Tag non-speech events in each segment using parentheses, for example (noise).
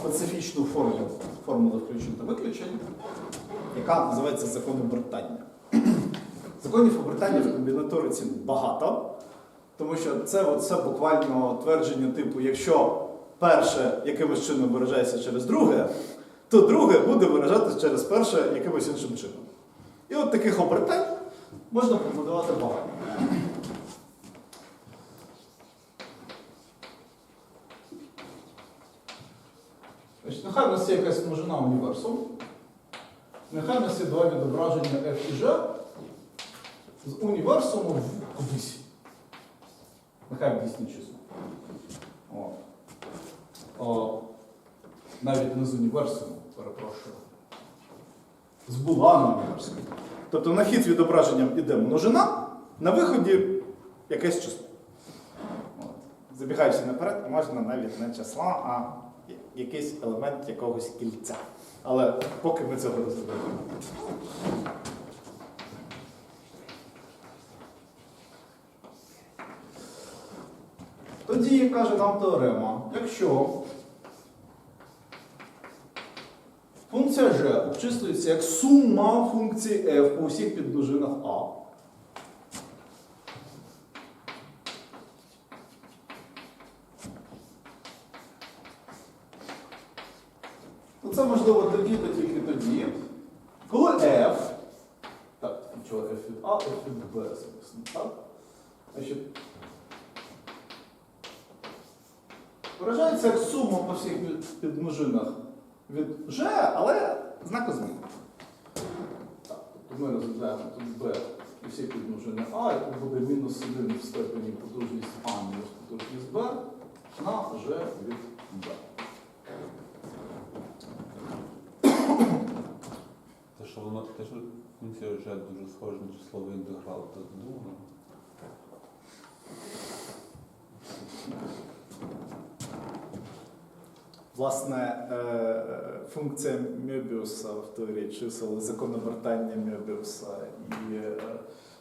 специфічну формулу формули включень та виключень, яка називається закон обертання. (clears throat) Законів обертання в комбінаториці багато, тому що це, от, буквально твердження типу, якщо перше якимось чином виражається через друге, то друге буде виражатися через перше якимось іншим чином. І от таких обертань можна побудувати багато. Значить, нехай у нас є якась множина універсум. Нехай у нас є два відображення f і g з універсуму в кудись. Нехай в дійсні число. О. О, навіть не з універсуму, перепрошую. З буланом універсуму. Тобто на хід з відображенням іде множина, на виході якесь число. Забігаючи наперед, можна навіть не числа, а якийсь елемент якогось кільця. Але поки ми цього розглядаємо. Тоді каже нам теорема, якщо функція g обчислюється як сума функції f по усіх підмножинах a, то це можливо тоді, то тільки тоді, коли f, так, нічого f від a, f від b, звісно, так? Значить, Виражається як сума по всіх під- підмножинах від G, але знаку зміни. Так, тобто ми розглядаємо тут B і всі підмножини А, і тут буде мінус 1 в степені потужність А мінус потужність Б на G від B. (coughs) Те, що воно те, що функція вже дуже схожа на числовий інтеграл, то думаю. Власне, е, функція Мебіуса в теорії чисел, закон обертання Мебіуса, і е,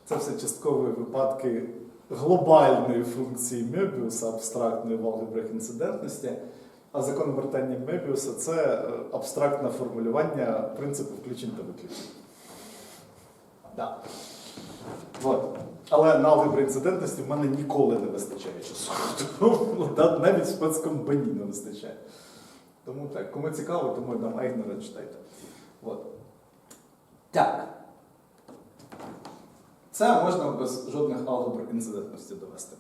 це все часткові випадки глобальної функції Мебіуса, абстрактної в алгебрах інцидентності. А закон обертання Мебіуса це е, абстрактне формулювання принципу включень та виключень. Да. Вот. Але на алгебрі інцидентності в мене ніколи не вистачає часу. (laughs) Навіть в спецкомпанії не вистачає. Тому так, кому цікаво, тому я дам Айгнера читайте. От. Так. Це можна без жодних алгебр інцидентності довести.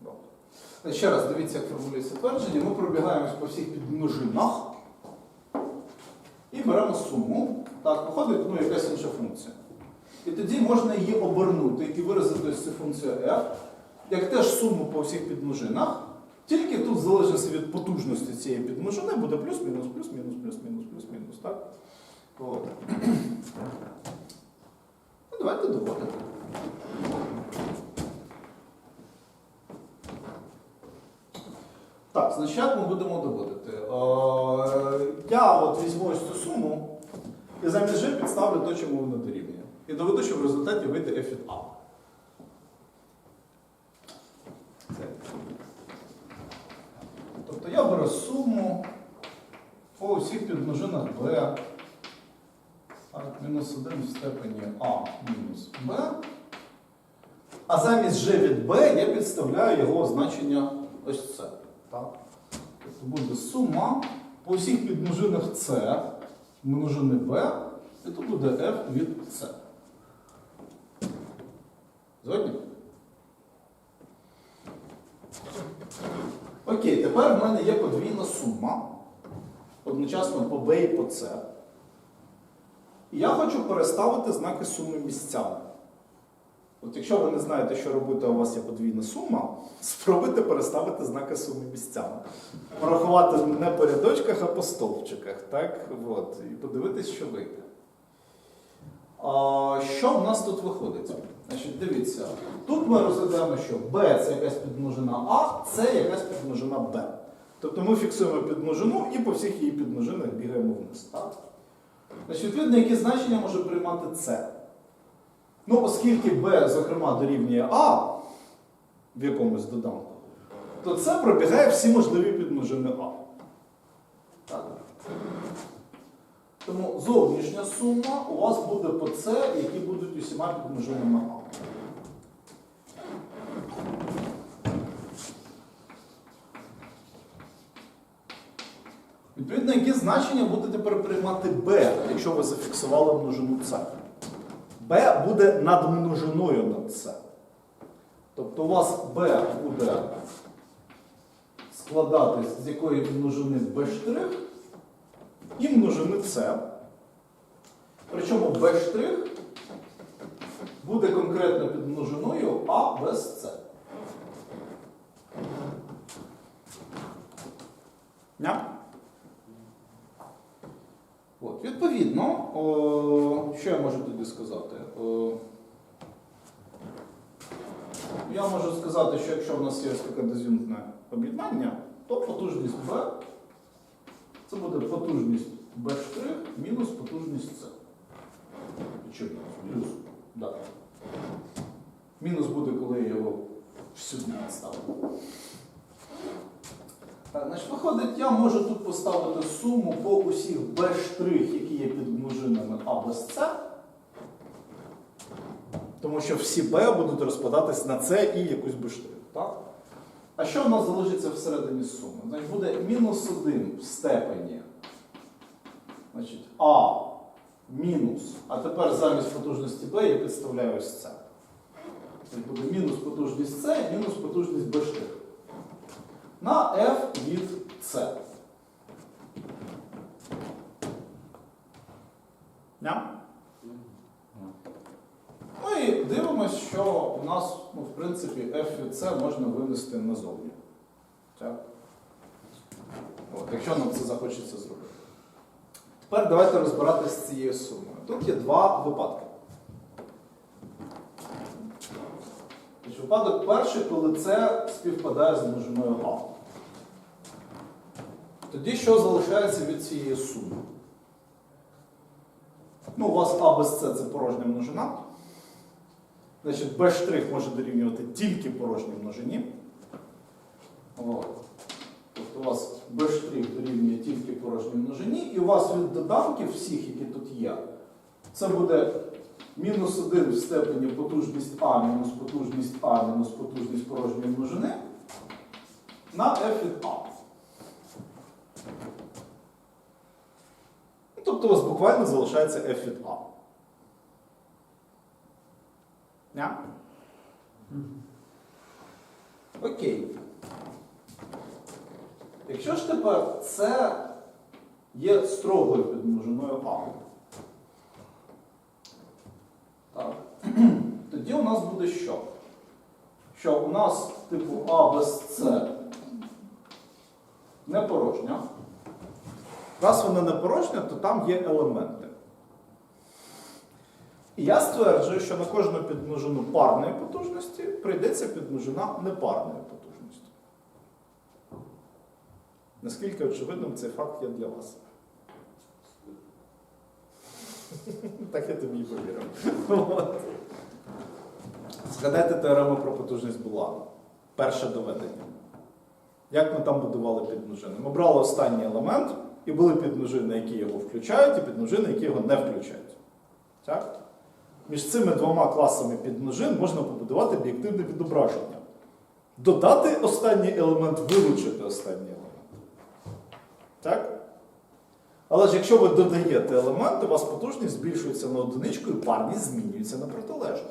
Добре. Ще раз дивіться, як формулюється твердження. Ми пробігаємось по всіх підмножинах і беремо суму. Так, виходить ну, якась інша функція. І тоді можна її обернути і виразити цю функцію f, як теж суму по всіх підмножинах. Тільки тут, в залежності від потужності цієї підмножини, буде плюс-мінус, плюс-мінус, плюс-мінус, плюс-мінус. Так? От. Ну, давайте доводити. Так, значить, ми будемо доводити? Е, я от візьму ось цю суму і замість G підставлю то, чому воно дорівнює. І доведу, що в результаті вийде f від A. Це. Тобто я беру суму по усіх підмножинах b так, мінус 1 в степені a мінус b. А замість g від b я підставляю його значення ось це. Так? Тобто буде сума по усіх підмножинах c множини b, і тут буде f від c. Згодні? Окей, тепер в мене є подвійна сума. Одночасно по b і по c. Я хочу переставити знаки суми місцями. От якщо ви не знаєте, що робити, а у вас є подвійна сума, (laughs) спробуйте переставити знаки суми місцями. Порахувати не по рядочках, а по стовпчиках. Так? От. І подивитись, що вийде. А, що в нас тут виходить? Значить, дивіться, тут ми розглядаємо, що b це якась підмножина А, це якась підмножина Б. Тобто ми фіксуємо підмножину і по всіх її підмножинах бігаємо вниз. Так? Значить, Відповідно, яке значення може приймати С? Ну, оскільки Б, зокрема, дорівнює А в якомусь доданку, то С пробігає всі можливі підмножини А. Так. Тому зовнішня сума у вас буде по С, які будуть усіма підмножинами А. Відповідно, які значення буде тепер приймати b, якщо ви зафіксували множину С? b буде над множиною над С. Тобто у вас b буде складатись з якої множини b' і множини С. Причому b' буде конкретно під множиною А без С. Ня? От, відповідно, о, що я можу тоді сказати? О, я можу сказати, що якщо в нас є таке диз'юнктне об'єднання, то потужність B це буде потужність B' мінус потужність С. Очевидно, плюс. Да. Мінус буде, коли я його сюди ставлю. Значить, виходить, я можу тут поставити суму по усіх b', які є під множинами А без С. Тому що всі b будуть розпадатись на С і якусь b'. Так? А що в нас залишиться всередині суми? Значить, буде мінус 1 в степені. Значить, А мінус. А тепер замість потужності b я підставляю ось це. Тобто буде мінус потужність С, мінус потужність b' на f від c. Yeah. Ну і дивимось, що у нас, ну, в принципі, f від c можна винести назовні. Так? От, якщо нам це захочеться зробити. Тепер давайте розбиратися з цією сумою. Тут є два випадки. Випадок перший, коли це співпадає з множиною А. Тоді що залишається від цієї суми? Ну, у вас А без С це порожня множина. Значить, Б' може дорівнювати тільки порожній множині. От. Тобто у вас Б' дорівнює тільки порожній множині, і у вас від доданків всіх, які тут є, це буде мінус 1 в степені потужність А мінус потужність А мінус потужність порожньої множини на f від А. Ну, Тобто у вас буквально залишається f від А. Ня? Окей. Якщо ж тепер це є строгою підмножиною А. Так. (clears throat) Тоді у нас буде що? Що у нас типу А без С не порожня. Раз вона не порожня, то там є елементи. І я стверджую, що на кожну підмножину парної потужності прийдеться підмножина непарної потужності. Наскільки очевидним цей факт є для вас? (laughs) Так я тобі і повірив. Згадайте теорему про потужність Булана. Перше доведення. Як ми там будували підмножини? Ми брали останній елемент, і були підмножини, які його включають, і підмножини, які його не включають. Так? Між цими двома класами підмножин можна побудувати об'єктивне відображення. Додати останній елемент, вилучити останній елемент. Так? Але ж якщо ви додаєте елемент, у вас потужність збільшується на одиничку і парність змінюється на протилежну.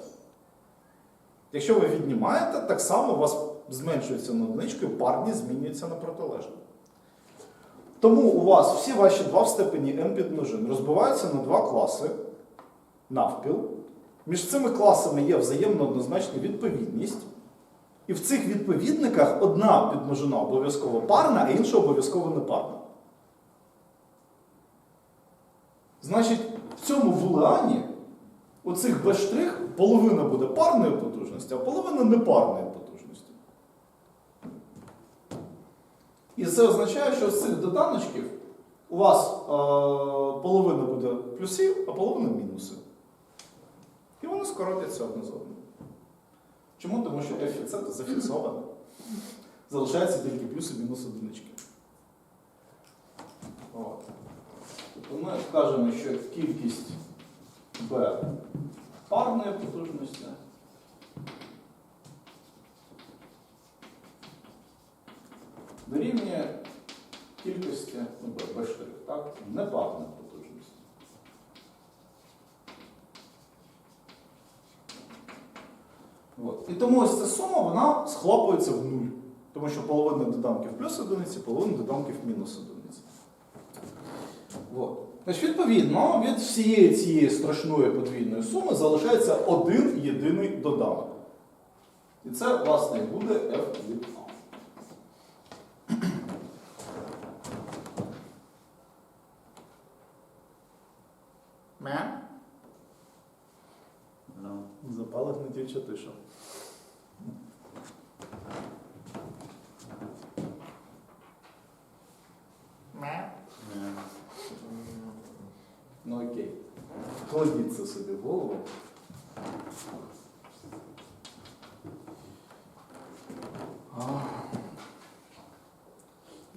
Якщо ви віднімаєте, так само у вас зменшується на одиничку і парність змінюється на протилежну. Тому у вас всі ваші два в степені n підмножин розбиваються на два класи навпіл. Між цими класами є взаємно однозначна відповідність. І в цих відповідниках одна підмножина обов'язково парна, а інша обов'язково непарна. Значить, в цьому вулеані оцих b' половина буде парної потужності, а половина непарної потужності. І це означає, що з цих доданочків у вас е, половина буде плюсів, а половина мінусів. І вони скоротяться одне з одним. Чому? Тому що c зафіксовано. Залишається тільки плюс і мінус одинички. Тобто ми скажемо, що кількість B парної потужності дорівнює кількості ну, B', так? непарної потужності. От. І тому ось ця сума вона Схлопується в нуль. Тому що половина доданків плюс одиниці, половина доданків мінус одиниці. От. Значить, відповідно, від всієї цієї страшної подвійної суми залишається один єдиний доданок. І це, власне, буде f від A. Ме? Ну, Запалах тиша. Ну окей. Кладіть це собі в голову.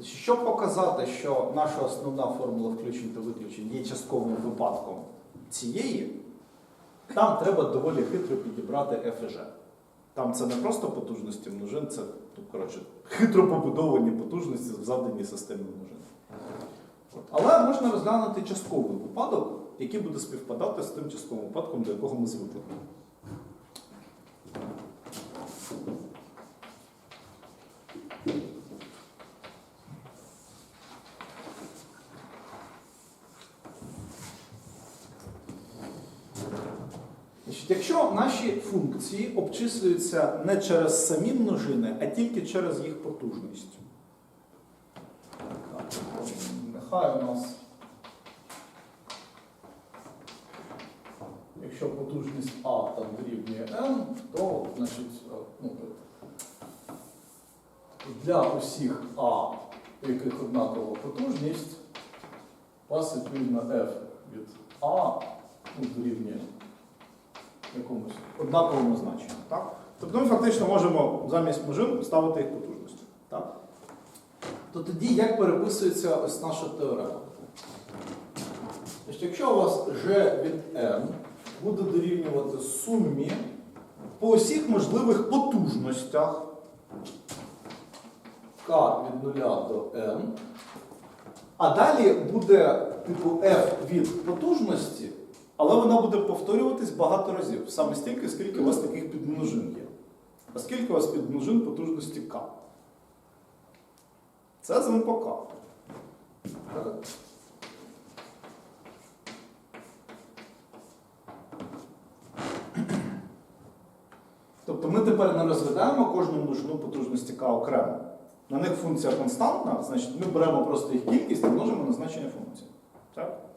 Щоб показати, що наша основна формула включень та виключень є частковим випадком цієї, там треба доволі хитро підібрати ФЖ. Там це не просто потужності множин, це ну, коротше, хитро побудовані потужності в завданій системі множин. Але можна розглянути частковий випадок, який буде співпадати з тим частковим випадком, до якого ми звикли. Значить, якщо наші функції обчислюються не через самі множини, а тільки через їх потужність. Нехай у нас, якщо потужність А там дорівнює n, то значить, е, ну, для усіх А, у яких однакова потужність, у вас відповідно f від А ну, дорівнює якомусь однаковому значенню. Так? Тобто ми фактично можемо замість множин ставити їх потужності. Так? То тоді як переписується ось наша теорема? Значить, якщо у вас g від n буде дорівнювати сумі по усіх можливих потужностях k від 0 до n, а далі буде типу f від потужності, Але вона буде повторюватись багато разів, саме стільки, скільки у вас таких підмножин є. А скільки у вас підмножин потужності К? Це з по К. так, Тобто ми тепер не розглядаємо кожну множину потужності К окремо. На них функція константна, значить ми беремо просто їх кількість і множимо на значення функції. Так?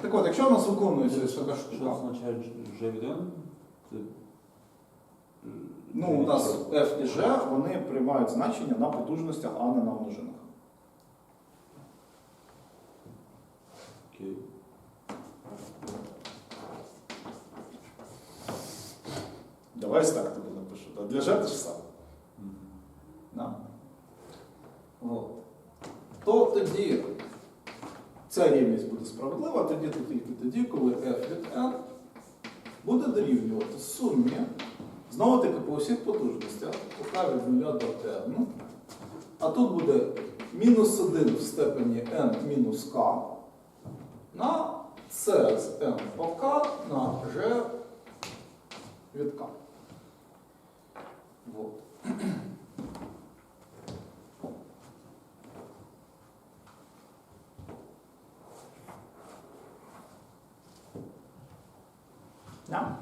Так от, якщо у нас виконується Що штука, означає G від N? Це... Ну, у нас F і G вони приймають значення на потужностях, а не на множинах. Окей. Давай ось так тобі напишу. А для G те ж саме. Мгм. Да. От. То тоді ця рівність буде справедлива, тоді то тільки тоді, коли f від n буде дорівнювати сумі, знову таки по усіх потужностях, по k від 0 до n. А тут буде мінус 1 в степені n мінус k на c з n по k на g від k. Вот. Да?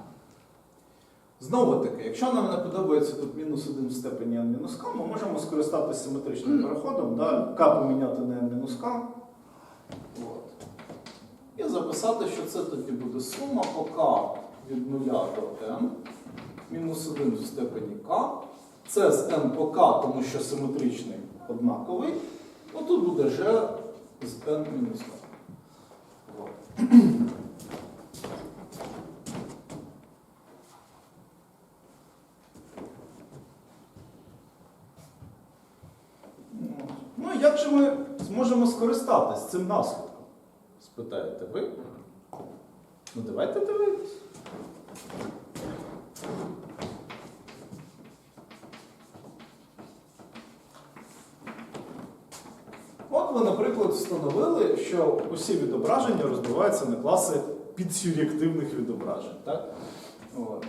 Знову таки, якщо нам не подобається тут мінус 1 в степені n мінус k, Ми можемо скористатися симетричним переходом, да? К поміняти на N мінус К. от. і записати, що це тоді буде сума по k від 0 до n, мінус 1 в степені k, це з n по k, тому що симетричний однаковий, ну тут буде g з n мінус k. Цим наслідком? Спитаєте ви? Ну давайте дивитись. От ви, наприклад, встановили, що усі відображення розбиваються на класи підсюрєктивних відображень. Так? От.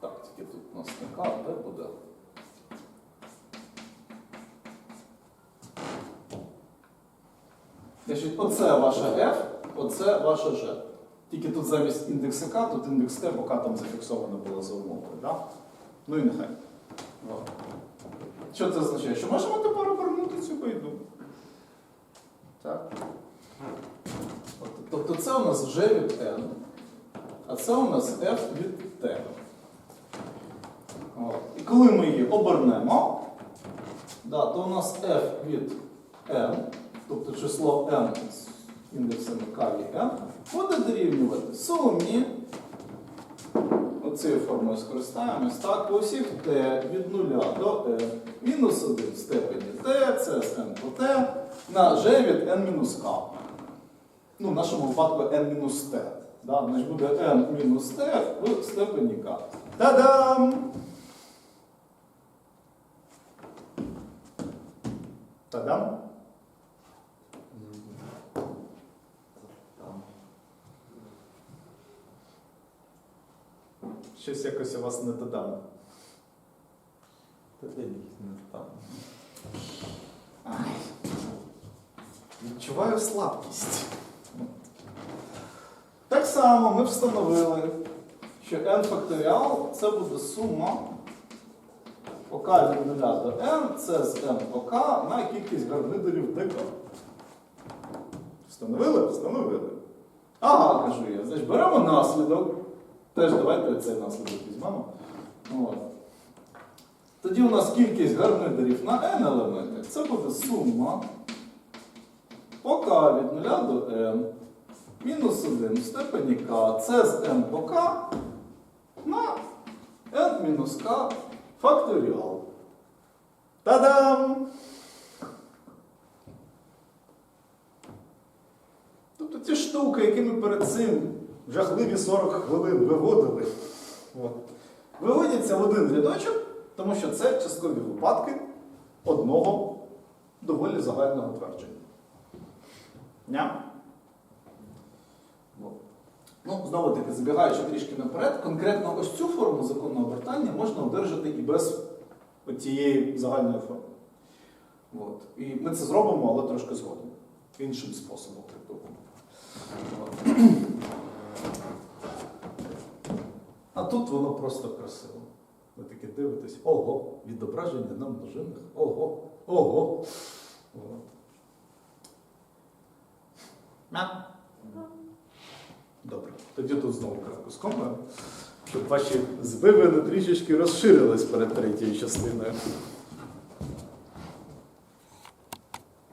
Так, тільки тут у нас така, де буде. Значить, оце ваше F, оце ваше G. Тільки тут замість індекса К, тут індекс Т, бо К там зафіксовано було за умовою. Да? Ну і нехай. Що це означає? Що можемо тепер обернути цю байду? Так. От, тобто це у нас G від N, а це у нас F від T. От. І коли ми її обернемо, да, то у нас F від N, тобто число N індексами і N, буде дорівнювати сумі. Оцією формою скористаємось. Так, усіх t від 0 до n мінус 1 в степені t, це з n по t, на g від n мінус k. Ну, в нашому випадку n мінус t. Да? Значить буде n мінус t в степені k. Та-дам! Та-дам! Щось якось у вас не та-дам. Та де не там. Відчуваю слабкість. Так само ми встановили, що n факторіал це буде сума ок від 0 до n, це з n ок на кількість гарнидерів dk. Встановили? Встановили. Ага, кажу я. Значить, беремо наслідок. Теж давайте цей наслідок візьмемо. От. Тоді у нас кількість гарнидерів на n елементи. Це буде сума ок від 0 до n мінус 1 в степені k, це з n по k на n мінус k факторіал. Та-дам! Тобто ці штуки, які ми перед цим жахливі 40 хвилин виводили, виводяться в один рядочок, тому що це часткові випадки одного доволі загального твердження. Ня? Ну, знову таки, забігаючи трішки наперед, конкретно ось цю форму законного обертання можна одержати і без цієї загальної форми. От. І ми це зробимо, але трошки згодом. Іншим способом. От. А тут воно просто красиво. Ви таке дивитесь, ого, відображення на множинах, ого, ого. От. Добре. Тоді тут знову крапку з комою, щоб ваші збивини трішечки розширились перед третьою частиною.